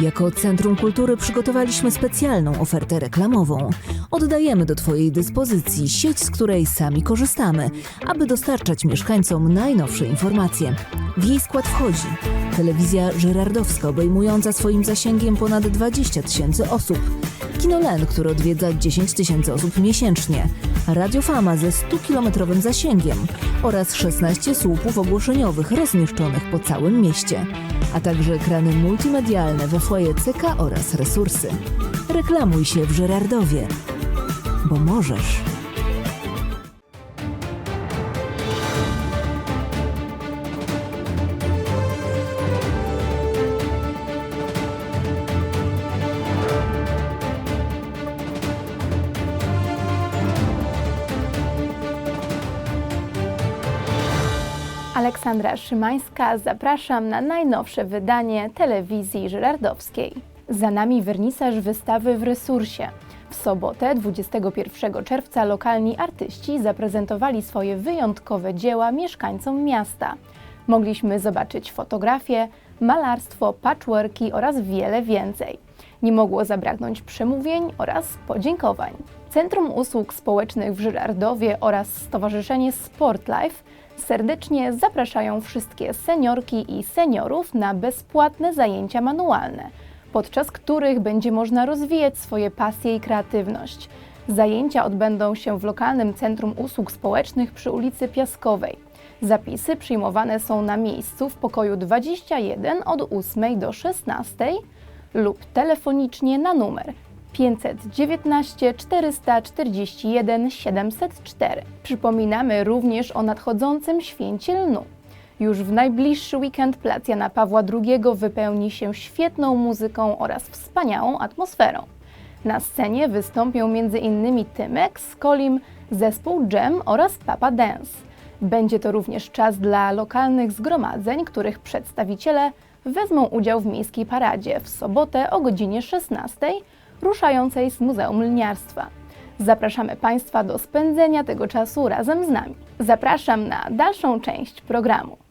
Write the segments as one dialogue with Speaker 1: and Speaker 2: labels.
Speaker 1: Jako Centrum Kultury przygotowaliśmy specjalną ofertę reklamową. Oddajemy do Twojej dyspozycji sieć, z której sami korzystamy, aby dostarczać mieszkańcom najnowsze informacje. W jej skład wchodzi telewizja żyrardowska obejmująca swoim zasięgiem ponad 20 tysięcy osób, Kinolen, który odwiedza 10 tysięcy osób miesięcznie, Radio Fama ze 100-kilometrowym zasięgiem oraz 16 słupów ogłoszeniowych rozmieszczonych po całym mieście, a także ekrany multimedialne we foyer CK oraz resursy. Reklamuj się w Żerardowie, bo możesz.
Speaker 2: Aleksandra Szymańska, zapraszam na najnowsze wydanie telewizji żyrardowskiej. Za nami wernisaż wystawy w Resursie. W sobotę, 21 czerwca, lokalni artyści zaprezentowali swoje wyjątkowe dzieła mieszkańcom miasta. Mogliśmy zobaczyć fotografie, malarstwo, patchworki oraz wiele więcej. Nie mogło zabraknąć przemówień oraz podziękowań. Centrum Usług Społecznych w Żyrardowie oraz Stowarzyszenie Sportlife serdecznie zapraszają wszystkie seniorki i seniorów na bezpłatne zajęcia manualne, podczas których będzie można rozwijać swoje pasje i kreatywność. Zajęcia odbędą się w lokalnym Centrum Usług Społecznych przy ulicy Piaskowej. Zapisy przyjmowane są na miejscu w pokoju 21 od 8 do 16 lub telefonicznie na numer 519 441 704. Przypominamy również o nadchodzącym święcie lnu. Już w najbliższy weekend plac Jana Pawła II wypełni się świetną muzyką oraz wspaniałą atmosferą. Na scenie wystąpią m.in. Tymek, Skolim, zespół Jam oraz Papa Dance. Będzie to również czas dla lokalnych zgromadzeń, których przedstawiciele wezmą udział w miejskiej paradzie w sobotę o godzinie 16 ruszającej z Muzeum Lniarstwa. Zapraszamy Państwa do spędzenia tego czasu razem z nami. Zapraszam na dalszą część programu.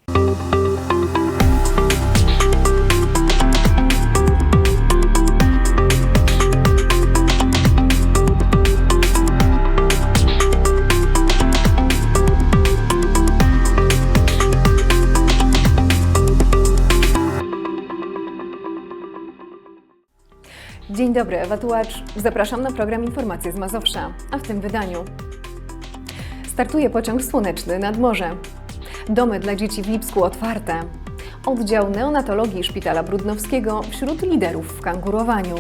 Speaker 3: Dzień dobry, Ewa Tułacz. Zapraszam na program Informacje z Mazowsza, a w tym wydaniu startuje pociąg słoneczny nad morze. Domy dla dzieci w Lipsku otwarte. Oddział neonatologii Szpitala Brudnowskiego wśród liderów w kangurowaniu.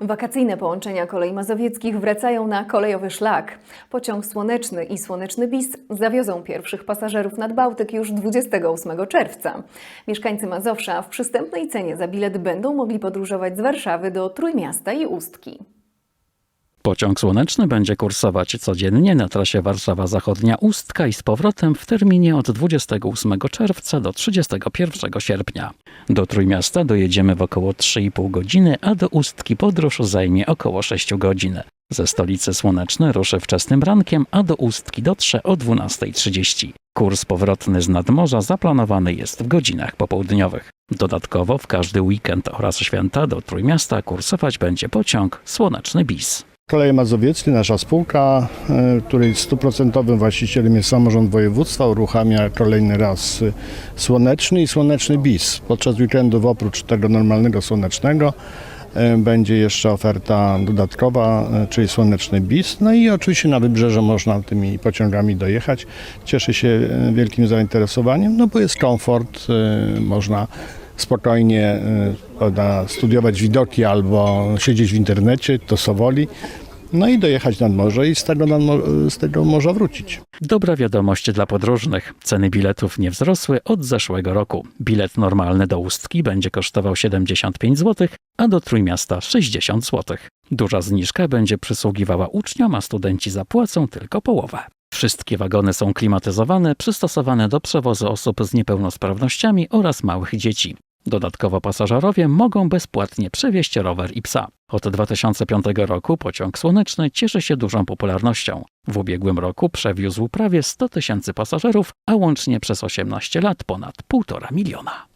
Speaker 3: Wakacyjne połączenia kolei mazowieckich wracają na kolejowy szlak. Pociąg słoneczny i słoneczny bis zawiozą pierwszych pasażerów nad Bałtyk już 28 czerwca. Mieszkańcy Mazowsza w przystępnej cenie za bilet będą mogli podróżować z Warszawy do Trójmiasta i Ustki.
Speaker 4: Pociąg słoneczny będzie kursować codziennie na trasie Warszawa Zachodnia Ustka i z powrotem w terminie od 28 czerwca do 31 sierpnia. Do Trójmiasta dojedziemy w około 3,5 godziny, a do Ustki podróż zajmie około 6 godzin. Ze stolicy Słoneczny ruszy wczesnym rankiem, a do Ustki dotrze o 12.30. Kurs powrotny z nadmorza zaplanowany jest w godzinach popołudniowych. Dodatkowo w każdy weekend oraz święta do Trójmiasta kursować będzie pociąg Słoneczny Bis.
Speaker 5: Koleje Mazowieckie, nasza spółka, e, której stuprocentowym właścicielem jest samorząd województwa, uruchamia kolejny raz e, słoneczny i słoneczny bis. Podczas weekendów oprócz tego normalnego słonecznego e, będzie jeszcze oferta dodatkowa, czyli słoneczny bis. No i oczywiście na wybrzeże można tymi pociągami dojechać. Cieszy się wielkim zainteresowaniem, no bo jest komfort, można spokojnie e, prawda, studiować widoki albo siedzieć w internecie, to Sowoli. No i dojechać nad morze i z tego, nadmo- z tego morza wrócić.
Speaker 4: Dobra wiadomość dla podróżnych. Ceny biletów nie wzrosły od zeszłego roku. Bilet normalny do Ustki będzie kosztował 75 zł, a do Trójmiasta 60 zł. Duża zniżka będzie przysługiwała uczniom, a studenci zapłacą tylko połowę. Wszystkie wagony są klimatyzowane, przystosowane do przewozu osób z niepełnosprawnościami oraz małych dzieci. Dodatkowo pasażerowie mogą bezpłatnie przewieźć rower i psa. Od 2005 roku pociąg słoneczny cieszy się dużą popularnością. W ubiegłym roku przewiózł prawie 100 tysięcy pasażerów, a łącznie przez 18 lat ponad 1,5 miliona.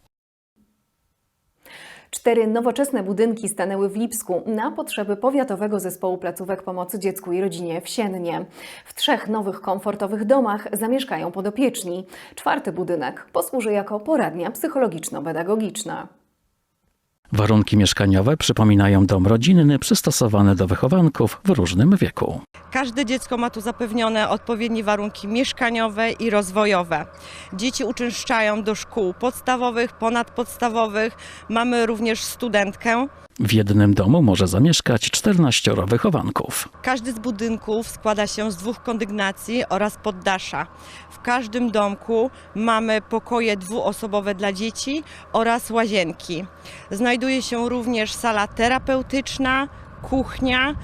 Speaker 3: Cztery nowoczesne budynki stanęły w Lipsku na potrzeby Powiatowego Zespołu Placówek Pomocy Dziecku i Rodzinie w Siennie. W trzech nowych komfortowych domach zamieszkają podopieczni. Czwarty budynek posłuży jako poradnia psychologiczno-pedagogiczna.
Speaker 4: Warunki mieszkaniowe przypominają dom rodzinny przystosowany do wychowanków w różnym wieku.
Speaker 6: Każde dziecko ma tu zapewnione odpowiednie warunki mieszkaniowe i rozwojowe. Dzieci uczęszczają do szkół podstawowych, ponadpodstawowych. Mamy również studentkę.
Speaker 4: W jednym domu może zamieszkać 14 wychowanków.
Speaker 6: Każdy z budynków składa się z dwóch kondygnacji oraz poddasza. W każdym domku mamy pokoje dwuosobowe dla dzieci oraz łazienki. Znajduje się również sala terapeutyczna, kuchnia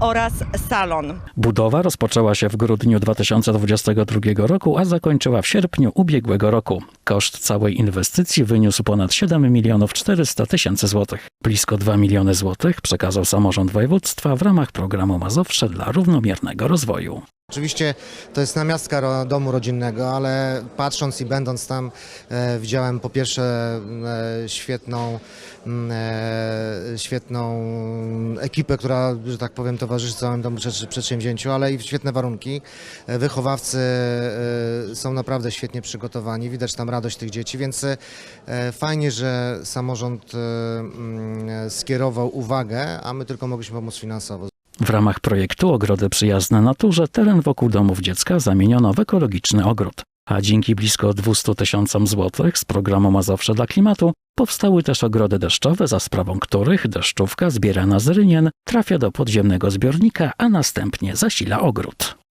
Speaker 6: oraz salon.
Speaker 4: Budowa rozpoczęła się w grudniu 2022 roku, a zakończyła w sierpniu ubiegłego roku. Koszt całej inwestycji wyniósł ponad 7 milionów 400 tysięcy złotych. Blisko 2 miliony złotych przekazał samorząd województwa w ramach programu Mazowsze dla równomiernego rozwoju.
Speaker 7: Oczywiście to jest namiastka domu rodzinnego, ale patrząc i będąc tam e, widziałem po pierwsze e, świetną, m, e, świetną ekipę, która, że tak powiem, towarzyszy całemu temu przedsi- przedsięwzięciu, ale i świetne warunki. E, Wychowawcy e, są naprawdę świetnie przygotowani, widać tam radość tych dzieci, więc e, fajnie, że samorząd e, m, skierował uwagę, a my tylko mogliśmy pomóc finansowo.
Speaker 4: W ramach projektu Ogrody Przyjazne Naturze teren wokół domów dziecka zamieniono w ekologiczny ogród. A dzięki blisko 200 tysiącom złotych z programu Mazowsze dla Klimatu powstały też ogrody deszczowe, za sprawą których deszczówka zbierana z rynien trafia do podziemnego zbiornika, a następnie zasila ogród.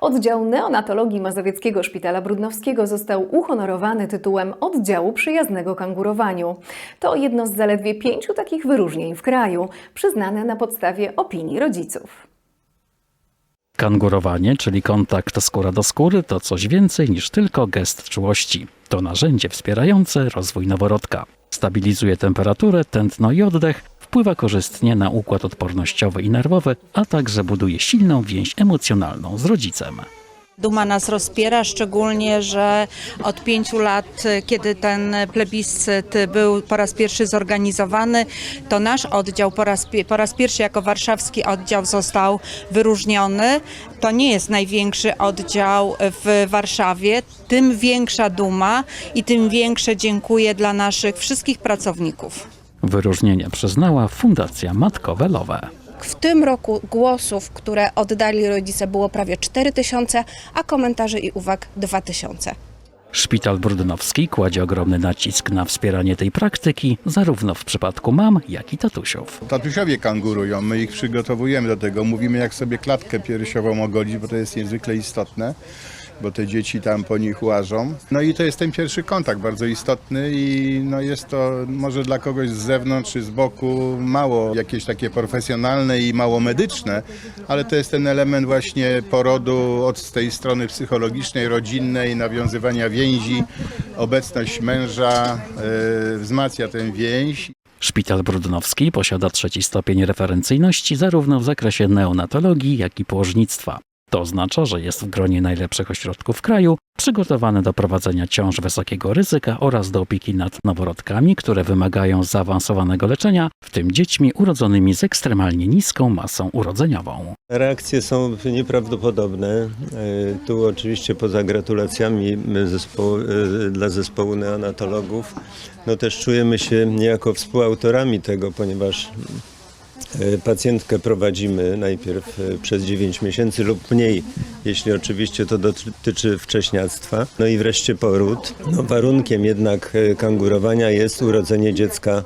Speaker 3: Oddział neonatologii Mazowieckiego Szpitala Brudnowskiego został uhonorowany tytułem Oddziału Przyjaznego Kangurowaniu. To jedno z zaledwie pięciu takich wyróżnień w kraju, przyznane na podstawie opinii rodziców.
Speaker 4: Kangurowanie, czyli kontakt skóra do skóry, to coś więcej niż tylko gest czułości. To narzędzie wspierające rozwój noworodka. Stabilizuje temperaturę, tętno i oddech, wpływa korzystnie na układ odpornościowy i nerwowy, a także buduje silną więź emocjonalną z rodzicem.
Speaker 8: Duma nas rozpiera, szczególnie, że od pięciu lat, kiedy ten plebiscyt był po raz pierwszy zorganizowany, to nasz oddział po raz, po raz pierwszy jako warszawski oddział został wyróżniony. To nie jest największy oddział w Warszawie, tym większa duma i tym większe dziękuję dla naszych wszystkich pracowników.
Speaker 4: Wyróżnienie przyznała Fundacja Matkowe Lowe.
Speaker 9: W tym roku głosów, które oddali rodzice było prawie 4 tysiące, a komentarzy i uwag 2 tysiące.
Speaker 4: Szpital Brudnowski kładzie ogromny nacisk na wspieranie tej praktyki, zarówno w przypadku mam, jak i tatusiów.
Speaker 10: Tatusiowie kangurują, my ich przygotowujemy do tego. Mówimy, jak sobie klatkę piersiową ogolić, bo to jest niezwykle istotne, bo te dzieci tam po nich łażą. No i to jest ten pierwszy kontakt bardzo istotny i no jest to może dla kogoś z zewnątrz czy z boku mało jakieś takie profesjonalne i mało medyczne, ale to jest ten element właśnie porodu od tej strony psychologicznej, rodzinnej, nawiązywania więzi. Obecność męża e, wzmacnia tę więź
Speaker 4: Szpital Brudnowski posiada trzeci stopień referencyjności zarówno w zakresie neonatologii, jak i położnictwa. To oznacza, że jest w gronie najlepszych ośrodków kraju, przygotowany do prowadzenia ciąż wysokiego ryzyka oraz do opieki nad noworodkami, które wymagają zaawansowanego leczenia, w tym dziećmi urodzonymi z ekstremalnie niską masą urodzeniową.
Speaker 11: Reakcje są nieprawdopodobne. E, Tu oczywiście poza gratulacjami zespołu, e, dla zespołu neonatologów, no też czujemy się niejako współautorami tego, ponieważ e, pacjentkę prowadzimy najpierw e, przez 9 miesięcy lub mniej, jeśli oczywiście to dotyczy wcześniactwa. No i wreszcie poród. No warunkiem jednak e, kangurowania jest urodzenie dziecka e,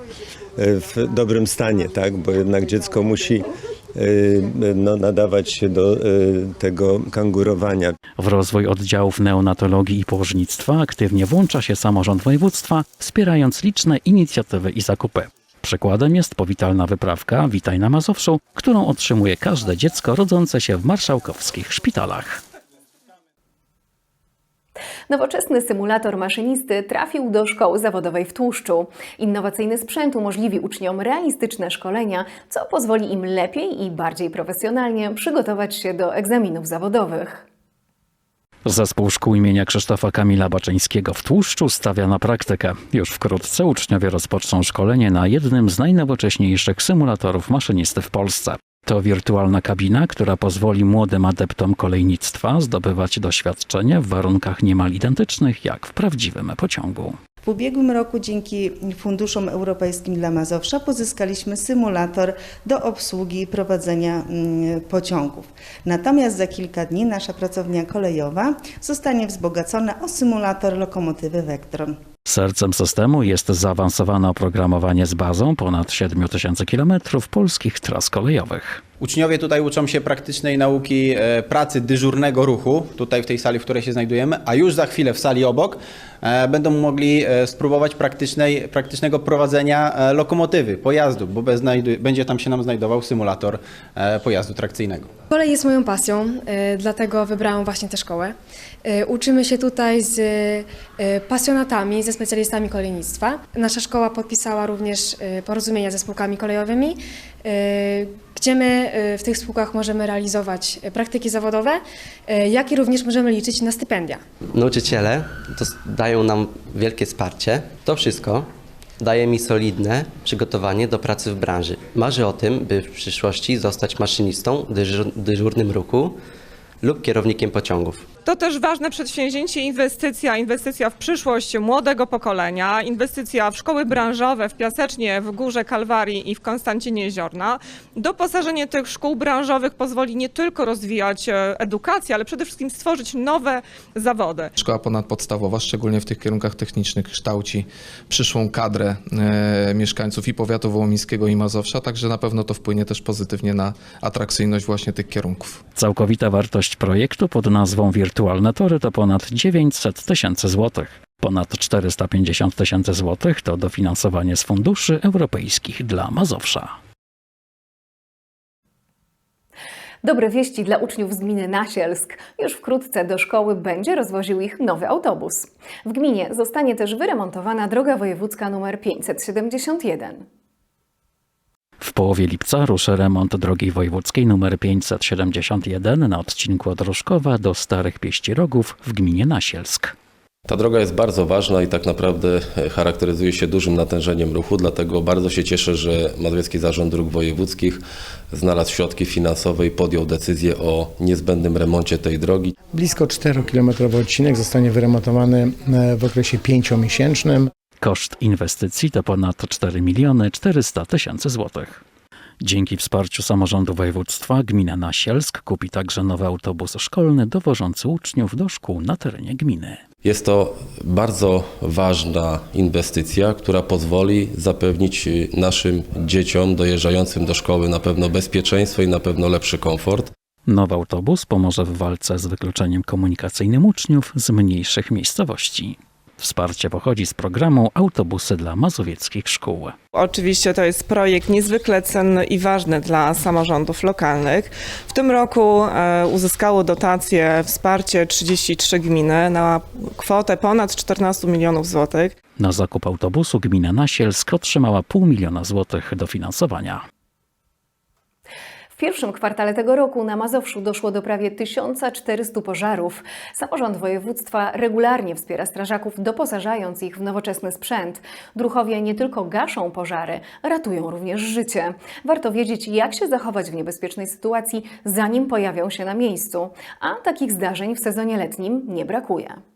Speaker 11: w dobrym stanie, tak? bo jednak dziecko musi no, nadawać się do tego kangurowania.
Speaker 4: W rozwój oddziałów neonatologii i położnictwa aktywnie włącza się samorząd województwa, wspierając liczne inicjatywy i zakupy. Przykładem jest powitalna wyprawka Witaj na Mazowszu, którą otrzymuje każde dziecko rodzące się w marszałkowskich szpitalach.
Speaker 3: Nowoczesny symulator maszynisty trafił do szkoły zawodowej w Tłuszczu. Innowacyjny sprzęt umożliwi uczniom realistyczne szkolenia, co pozwoli im lepiej i bardziej profesjonalnie przygotować się do egzaminów zawodowych.
Speaker 4: Zespół szkół imienia Krzysztofa Kamila Baczyńskiego w Tłuszczu stawia na praktykę. Już wkrótce uczniowie rozpoczną szkolenie na jednym z najnowocześniejszych symulatorów maszynisty w Polsce. To wirtualna kabina, która pozwoli młodym adeptom kolejnictwa zdobywać doświadczenie w warunkach niemal identycznych jak w prawdziwym pociągu.
Speaker 12: W ubiegłym roku dzięki funduszom europejskim dla Mazowsza pozyskaliśmy symulator do obsługi prowadzenia mm, pociągów. Natomiast za kilka dni nasza pracownia kolejowa zostanie wzbogacona o symulator lokomotywy Vectron.
Speaker 4: Sercem systemu jest zaawansowane oprogramowanie z bazą ponad 7000 km polskich tras kolejowych.
Speaker 13: Uczniowie tutaj uczą się praktycznej nauki e, pracy dyżurnego ruchu, tutaj w tej sali, w której się znajdujemy, a już za chwilę w sali obok e, będą mogli e, spróbować praktycznej, praktycznego prowadzenia lokomotywy, pojazdu, bo będzie tam się nam znajdował symulator pojazdu trakcyjnego.
Speaker 14: Kolej jest moją pasją, dlatego wybrałam właśnie tę szkołę. Uczymy się tutaj z pasjonatami, ze specjalistami kolejnictwa. Nasza szkoła podpisała również porozumienia ze spółkami kolejowymi, gdzie my w tych spółkach możemy realizować y, praktyki zawodowe, y, jak i również możemy liczyć na stypendia.
Speaker 15: Nauczyciele dają nam wielkie wsparcie. To wszystko daje mi solidne przygotowanie do pracy w branży. Marzę o tym, by w przyszłości zostać maszynistą dyżur- dyżurnym ruchu lub kierownikiem pociągów.
Speaker 16: To też ważne przedsięwzięcie, inwestycja, inwestycja w przyszłość młodego pokolenia, inwestycja w szkoły branżowe w Piasecznie, w Górze Kalwarii i w Konstancinie Jeziorna. Doposażenie tych szkół branżowych pozwoli nie tylko rozwijać e, edukację, ale przede wszystkim stworzyć nowe zawody.
Speaker 17: Szkoła ponadpodstawowa, szczególnie w tych kierunkach technicznych, kształci przyszłą kadrę e, mieszkańców i powiatu wołomińskiego i Mazowsza, także na pewno to wpłynie też pozytywnie na atrakcyjność właśnie tych kierunków.
Speaker 4: Całkowita wartość projektu pod nazwą Wirtualne Tory to ponad 900 tysięcy złotych. Ponad 450 tysięcy złotych to dofinansowanie z funduszy europejskich dla Mazowsza.
Speaker 3: Dobre wieści dla uczniów z gminy Nasielsk. Już wkrótce do szkoły będzie rozwoził ich nowy autobus. W gminie zostanie też wyremontowana droga wojewódzka nr 571.
Speaker 4: W połowie lipca ruszy remont drogi wojewódzkiej nr 571 na odcinku od Roszkowa do Starych Pieścirogów w gminie Nasielsk.
Speaker 18: Ta droga jest bardzo ważna i tak naprawdę e, charakteryzuje się dużym natężeniem ruchu, dlatego bardzo się cieszę, że Mazowiecki Zarząd Dróg Wojewódzkich znalazł środki finansowe i podjął decyzję o niezbędnym remoncie tej drogi.
Speaker 19: Blisko 4-kilometrowy odcinek zostanie wyremontowany e, w okresie pięciomiesięcznym.
Speaker 4: Koszt inwestycji to ponad 4 miliony 400 tysięcy złotych. Dzięki wsparciu samorządu województwa gmina Nasielsk kupi także nowy autobus szkolny dowożący uczniów do szkół na terenie gminy.
Speaker 18: Jest to bardzo ważna inwestycja, która pozwoli zapewnić naszym dzieciom dojeżdżającym do szkoły na pewno bezpieczeństwo i na pewno lepszy komfort.
Speaker 4: Nowy autobus pomoże w walce z wykluczeniem komunikacyjnym uczniów z mniejszych miejscowości. Wsparcie pochodzi z programu Autobusy dla mazowieckich szkół.
Speaker 16: Oczywiście to jest projekt niezwykle cenny i ważny dla samorządów lokalnych. W tym roku e, uzyskało dotację wsparcie 33 gminy na kwotę ponad 14 milionów złotych.
Speaker 4: Na zakup autobusu gmina Nasielsk otrzymała pół miliona złotych dofinansowania.
Speaker 3: W pierwszym kwartale tego roku na Mazowszu doszło do prawie 1400 pożarów. Samorząd województwa regularnie wspiera strażaków, doposażając ich w nowoczesny sprzęt. Druchowie nie tylko gaszą pożary, ratują również życie. Warto wiedzieć, jak się zachować w niebezpiecznej sytuacji, zanim pojawią się na miejscu. A takich zdarzeń w sezonie letnim nie brakuje.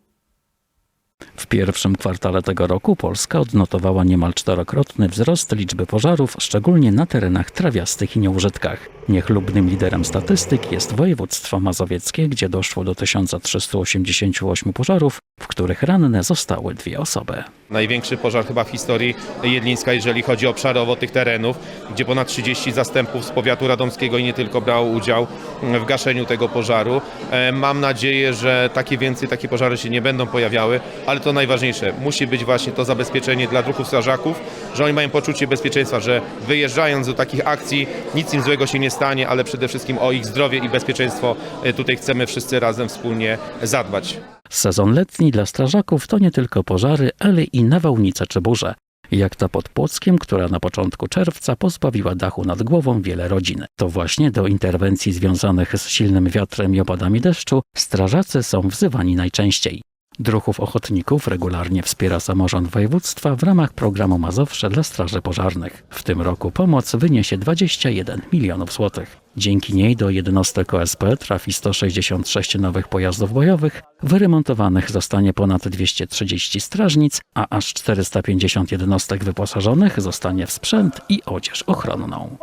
Speaker 4: W pierwszym kwartale tego roku Polska odnotowała niemal czterokrotny wzrost liczby pożarów, szczególnie na terenach trawiastych i nieużytkach. Niechlubnym liderem statystyk jest województwo mazowieckie, gdzie doszło do 1388 pożarów, w których ranne zostały dwie osoby.
Speaker 20: Największy pożar chyba w historii Jedlińska, jeżeli chodzi obszarowo tych terenów, gdzie ponad 30 zastępów z powiatu radomskiego i nie tylko brało udział w gaszeniu tego pożaru. E, Mam nadzieję, że takie więcej, takie pożary się nie będą pojawiały, ale to najważniejsze, musi być właśnie to zabezpieczenie dla druhów strażaków, że oni mają poczucie bezpieczeństwa, że wyjeżdżając do takich akcji nic im złego się nie stanie, ale przede wszystkim o ich zdrowie i bezpieczeństwo e, tutaj chcemy wszyscy razem wspólnie zadbać.
Speaker 4: Sezon letni dla strażaków to nie tylko pożary, ale i nawałnice czy burze. Jak ta pod Płockiem, która na początku czerwca pozbawiła dachu nad głową wiele rodzin. To właśnie do interwencji związanych z silnym wiatrem i opadami deszczu strażacy są wzywani najczęściej. Druhów ochotników regularnie wspiera samorząd województwa w ramach programu Mazowsze dla Straży Pożarnych. W tym roku pomoc wyniesie 21 milionów złotych. Dzięki niej do jednostek OSP trafi 166 nowych pojazdów bojowych, wyremontowanych zostanie ponad 230 strażnic, a aż 450 jednostek wyposażonych zostanie w sprzęt i odzież ochronną.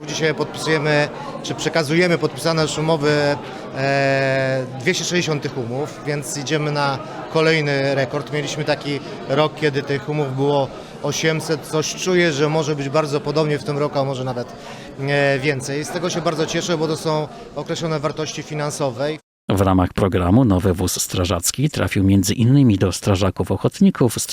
Speaker 7: Dzisiaj podpisujemy, czy przekazujemy podpisane już umowy, e, 260 tych umów, więc idziemy na kolejny rekord. Mieliśmy taki rok, kiedy tych umów było 800. Coś czuję, że może być bardzo podobnie w tym roku, a może nawet e, więcej. Z tego się bardzo cieszę, bo to są określone wartości finansowe.
Speaker 4: W ramach programu nowy wóz strażacki trafił między innymi do strażaków ochotników z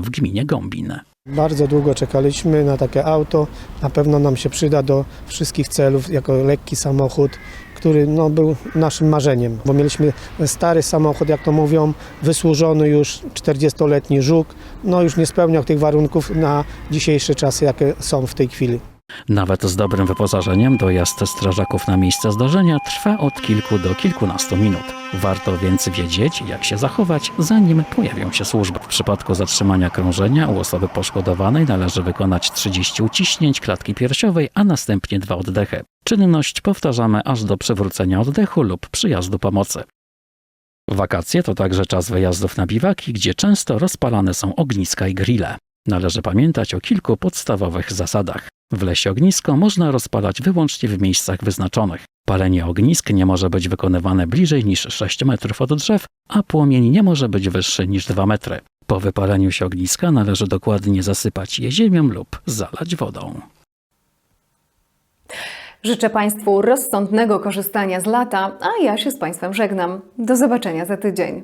Speaker 4: w gminie Gombin.
Speaker 21: Bardzo długo czekaliśmy na takie auto. Na pewno nam się przyda do wszystkich celów jako lekki samochód, który no, był naszym marzeniem, bo mieliśmy stary samochód, jak to mówią, wysłużony już 40-letni żuk, no już nie spełniał tych warunków na dzisiejsze czasy, jakie są w tej chwili.
Speaker 4: Nawet z dobrym wyposażeniem dojazd strażaków na miejsce zdarzenia trwa od kilku do kilkunastu minut. Warto więc wiedzieć, jak się zachować, zanim pojawią się służby. W przypadku zatrzymania krążenia u osoby poszkodowanej należy wykonać 30 uciśnięć klatki piersiowej, a następnie dwa oddechy. Czynność powtarzamy aż do przywrócenia oddechu lub przyjazdu pomocy. Wakacje to także czas wyjazdów na biwaki, gdzie często rozpalane są ogniska i grille. Należy pamiętać o kilku podstawowych zasadach. W lesie ognisko można rozpalać wyłącznie w miejscach wyznaczonych. Palenie ognisk nie może być wykonywane bliżej niż 6 metrów od drzew, a płomień nie może być wyższy niż 2 metry. Po wypaleniu się ogniska należy dokładnie zasypać je ziemią lub zalać wodą.
Speaker 3: Życzę Państwu rozsądnego korzystania z lata, a ja się z Państwem żegnam. Do zobaczenia za tydzień.